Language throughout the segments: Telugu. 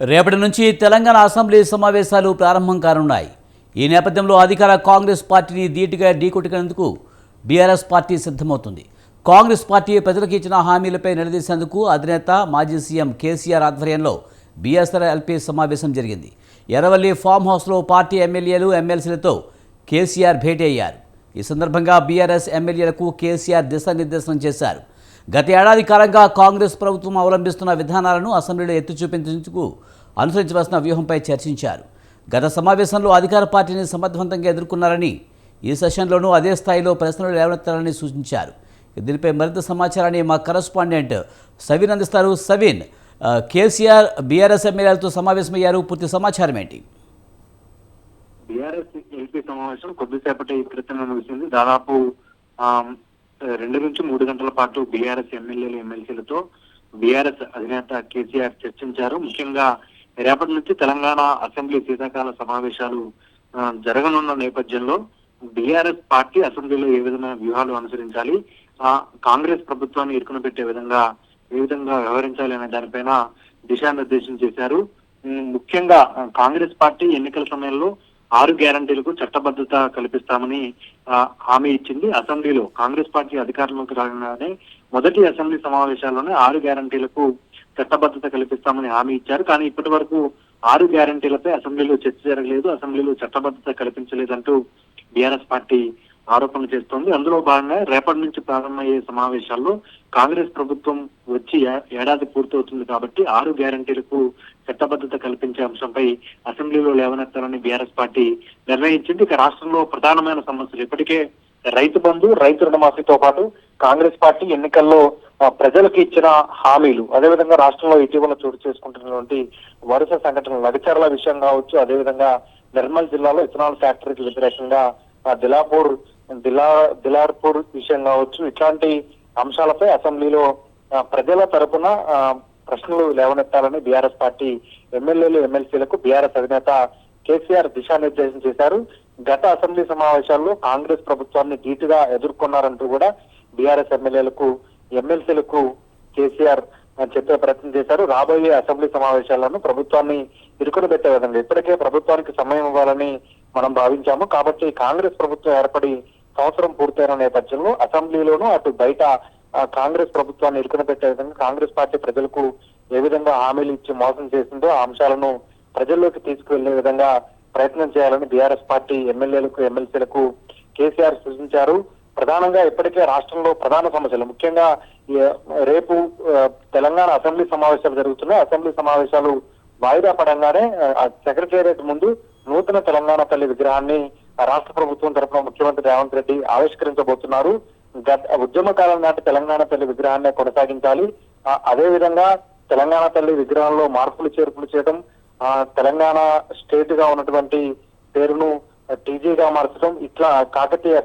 రేపటి నుంచి తెలంగాణ అసెంబ్లీ సమావేశాలు ప్రారంభం కానున్నాయి. ఈ నేపథ్యంలో అధికార కాంగ్రెస్ పార్టీని ధీటుగా ఢీకొట్టుకునేందుకు బీఆర్ఎస్ పార్టీ సిద్ధమవుతుంది. కాంగ్రెస్ పార్టీ ప్రజలకు ఇచ్చిన హామీలపై నిలదీసేందుకు అధినేత మాజీ సీఎం కేసీఆర్ ఆధ్వర్యంలో బీఎస్ఆర్ఎల్పీ సమావేశం జరిగింది. ఎర్రవల్లి ఫామ్ హౌస్లో పార్టీ ఎమ్మెల్యేలు ఎమ్మెల్సీలతో కేసీఆర్ భేటీ అయ్యారు. ఈ సందర్భంగా బీఆర్ఎస్ ఎమ్మెల్యేలకు కేసీఆర్ దిశానిర్దేశనం చేశారు. గత ఏడాది కాలంగా కాంగ్రెస్ ప్రభుత్వం అవలంబిస్తున్న విధానాలను అసెంబ్లీలో ఎత్తి చూపించేందుకు అనుసరించవలసిన వ్యూహంపై చర్చించారు. గత సమావేశంలో అధికార పార్టీని సమర్థవంతంగా ఎదుర్కొన్నారని ఈ సెషన్లోనూ అదే స్థాయిలో ప్రశ్నలు లేవనెత్తాలని సూచించారు. దీనిపై మరింత సమాచారాన్ని మా కరస్పాండెంట్ సవిన్ అందిస్తారు. సవిన్ కేసీఆర్ బీఆర్ఎస్ ఎమ్మెల్యేలతో సమావేశమయ్యారు. పూర్తి సమాచారం ఏంటి బీఆర్ఎస్ ఎంపీ సమావేశం కొద్దిసేపటి క్రితం ముగిసింది. దాదాపు రెండు నుంచి మూడు గంటల పాటు బీఆర్ఎస్ ఎమ్మెల్యేలు ఎమ్మెల్సీలతో బీఆర్ఎస్ అధినేత కేసీఆర్ చర్చించారు. ముఖ్యంగా రేపటి నుంచి తెలంగాణ అసెంబ్లీ శీతాకాల సమావేశాలు జరగనున్న నేపథ్యంలో బీఆర్ఎస్ పార్టీ అసెంబ్లీలో ఏ విధమైన వ్యూహాలు అనుసరించాలి? ఆ కాంగ్రెస్ ప్రభుత్వాన్ని ఇరుకున పెట్టే విధంగా ఏ విధంగా వ్యవహరించాలి అనే దానిపైన దిశానిర్దేశం చేశారు. ముఖ్యంగా కాంగ్రెస్ పార్టీ ఎన్నికల సమయంలో ఆరు గ్యారంటీలకు చట్టబద్ధత కల్పిస్తామని హామీ ఇచ్చింది అసెంబ్లీలో. కాంగ్రెస్ పార్టీ అధికారంలోకి రాగానే మొదటి అసెంబ్లీ సమావేశాల్లోనే ఆరు గ్యారంటీలకు చట్టబద్ధత కల్పిస్తామని హామీ ఇచ్చారు. కానీ ఇప్పటి వరకు ఆరు గ్యారంటీలపై అసెంబ్లీలో చర్చ జరగలేదు. అసెంబ్లీలో చట్టబద్ధత కల్పించలేదంటూ బీఆర్ఎస్ పార్టీ ఆరోపణలు చేస్తోంది. అందులో భాగంగా రేపటి నుంచి ప్రారంభమయ్యే సమావేశాల్లో కాంగ్రెస్ ప్రభుత్వం వచ్చి ఏడాది పూర్తవుతుంది కాబట్టి ఆరు గ్యారంటీలకు చట్టబద్ధత కల్పించే అంశంపై అసెంబ్లీలో లేవనెత్తాలని బీఆర్ఎస్ పార్టీ నిర్ణయించింది. ఇక రాష్ట్రంలో ప్రధానమైన సమస్యలు ఇప్పటికే రైతు బంధు రైతు రుణమాఫీతో పాటు కాంగ్రెస్ పార్టీ ఎన్నికల్లో ప్రజలకు ఇచ్చిన హామీలు అదేవిధంగా రాష్ట్రంలో ఇటీవల చోటు చేసుకుంటున్నటువంటి వరుస సంఘటనలు లగచర్ల విషయం కావచ్చు అదేవిధంగా నిర్మల్ జిల్లాలో ఇథనాల్ ఫ్యాక్టరీకి వ్యతిరేకంగా దిలాపూర్ దిలా దిలార్పూర్ విషయం కావచ్చు ఇట్లాంటి అంశాలపై అసెంబ్లీలో ప్రజల తరపున ప్రశ్నలు లేవనెత్తాలని బీఆర్ఎస్ పార్టీ ఎమ్మెల్యేలు ఎమ్మెల్సీలకు బీఆర్ఎస్ అధినేత కేసీఆర్ దిశానిర్దేశం చేశారు. గత అసెంబ్లీ సమావేశాల్లో కాంగ్రెస్ ప్రభుత్వాన్ని ధీటుగా ఎదుర్కొన్నారంటూ కూడా బీఆర్ఎస్ ఎమ్మెల్యేలకు ఎమ్మెల్సీలకు కేసీఆర్ చెప్పే ప్రయత్నం చేశారు. రాబోయే అసెంబ్లీ సమావేశాలను ప్రభుత్వాన్ని ఇరుకుని పెట్టే విధంగా ఇప్పటికే ప్రభుత్వానికి సమయం ఇవ్వాలని మనం భావించాము. కాబట్టి కాంగ్రెస్ ప్రభుత్వం ఏర్పడి సంవత్సరం పూర్తయిన నేపథ్యంలో అసెంబ్లీలోనూ అటు బయట కాంగ్రెస్ ప్రభుత్వాన్ని ఇరుకున పెట్టే విధంగా కాంగ్రెస్ పార్టీ ప్రజలకు ఏ విధంగా హామీలు ఇచ్చి మోసం చేసిందో ఆ అంశాలను ప్రజల్లోకి తీసుకువెళ్ళే విధంగా ప్రయత్నం చేయాలని బీఆర్ఎస్ పార్టీ ఎమ్మెల్యేలకు ఎమ్మెల్సీలకు కేసీఆర్ సూచించారు. ప్రధానంగా ఇప్పటికే రాష్ట్రంలో ప్రధాన సమస్యలు ముఖ్యంగా రేపు తెలంగాణ అసెంబ్లీ సమావేశాలు జరుగుతున్నాయి. అసెంబ్లీ సమావేశాలు వాయిదా పడంగానే సెక్రటేరియట్ ముందు నూతన తెలంగాణ తల్లి విగ్రహాన్ని రాష్ట్ర ప్రభుత్వం తరఫున ముఖ్యమంత్రి రేవంత్ రెడ్డి ఆవిష్కరించబోతున్నారు. గత ఉద్యమ కాలం నాటి తెలంగాణ తల్లి విగ్రహాన్ని కొనసాగించాలి. అదే విధంగా తెలంగాణ తల్లి విగ్రహంలో మార్పులు చేర్పులు చేయడం తెలంగాణ స్టేట్గా ఉన్నటువంటి పేరును టీజీగా మార్చడం ఇట్లా కాకతీయ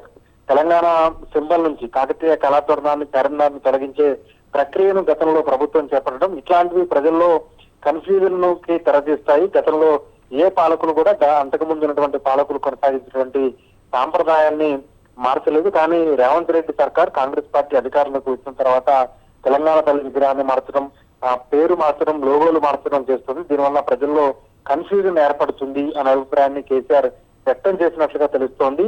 తెలంగాణ సింబల్ నుంచి కాకతీయ కళాతోరణాన్ని చరణాన్ని తొలగించే ప్రక్రియను గతంలో ప్రభుత్వం చేపట్టడం ఇట్లాంటివి ప్రజల్లో కన్ఫ్యూజన్కి తెరదీస్తాయి గతంలో ఏ పాలకులు కూడా అంతకు ముందు ఉన్నటువంటి పాలకులు కొనసాగించినటువంటి సాంప్రదాయాన్ని మార్చలేదు. కానీ రేవంత్ రెడ్డి సర్కార్ కాంగ్రెస్ పార్టీ అధికారంలోకి వచ్చిన తర్వాత తెలంగాణ తల్లి విగ్రహాన్ని మార్చడం ఆ పేరు మార్చడం లోగోలు మార్చడం చేస్తుంది. దీనివల్ల ప్రజల్లో కన్ఫ్యూజన్ ఏర్పడుతుంది అనే అభిప్రాయాన్ని కేసీఆర్ వ్యక్తం చేసినట్లుగా తెలుస్తోంది.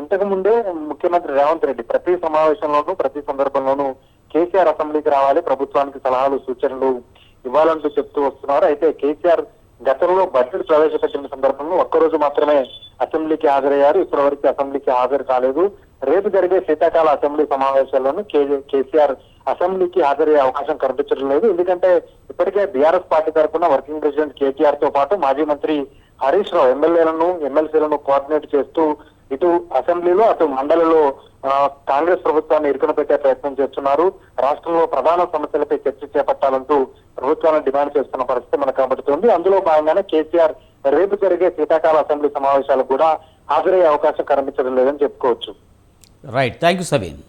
ఇంతకు ముందే ముఖ్యమంత్రి రేవంత్ రెడ్డి ప్రతి సమావేశంలోనూ ప్రతి సందర్భంలోనూ కేసీఆర్ అసెంబ్లీకి రావాలి ప్రభుత్వానికి సలహాలు సూచనలు ఇవ్వాలంటూ చెప్తూ వస్తున్నారు. అయితే కేసీఆర్ గతంలో బడ్జెట్ ప్రవేశపెట్టిన సందర్భంలో ఒక్కరోజు మాత్రమే అసెంబ్లీకి హాజరయ్యారు. ఇప్పటి వరకు అసెంబ్లీకి హాజరు కాలేదు. రేపు జరిగే శీతాకాల అసెంబ్లీ సమావేశాల్లోనూ కేసీఆర్ అసెంబ్లీకి హాజరయ్యే అవకాశం కనిపించడం లేదు. ఎందుకంటే ఇప్పటికే బీఆర్ఎస్ పార్టీ తరఫున వర్కింగ్ ప్రెసిడెంట్ కేటీఆర్తో పాటు మాజీ మంత్రి హరీష్ రావు ఎమ్మెల్యేలను ఎమ్మెల్సీలను కోఆర్డినేట్ చేస్తూ ఇటు అసెంబ్లీలో అటు మండలిలో కాంగ్రెస్ ప్రభుత్వాన్ని ఇరుకున పెట్టే ప్రయత్నం చేస్తున్నారు. రాష్ట్రంలో ప్రధాన సమస్యలపై చర్చ చేపట్టాలంటూ ప్రభుత్వాన్ని డిమాండ్ చేస్తున్న పరిస్థితి మనకు కనబడుతుంది. అందులో భాగంగానే కేసీఆర్ రేపు జరిగే శీతాకాల అసెంబ్లీ సమావేశాలకు కూడా హాజరయ్యే అవకాశం కనిపించడం లేదని చెప్పుకోవచ్చు. Right thank you Saveen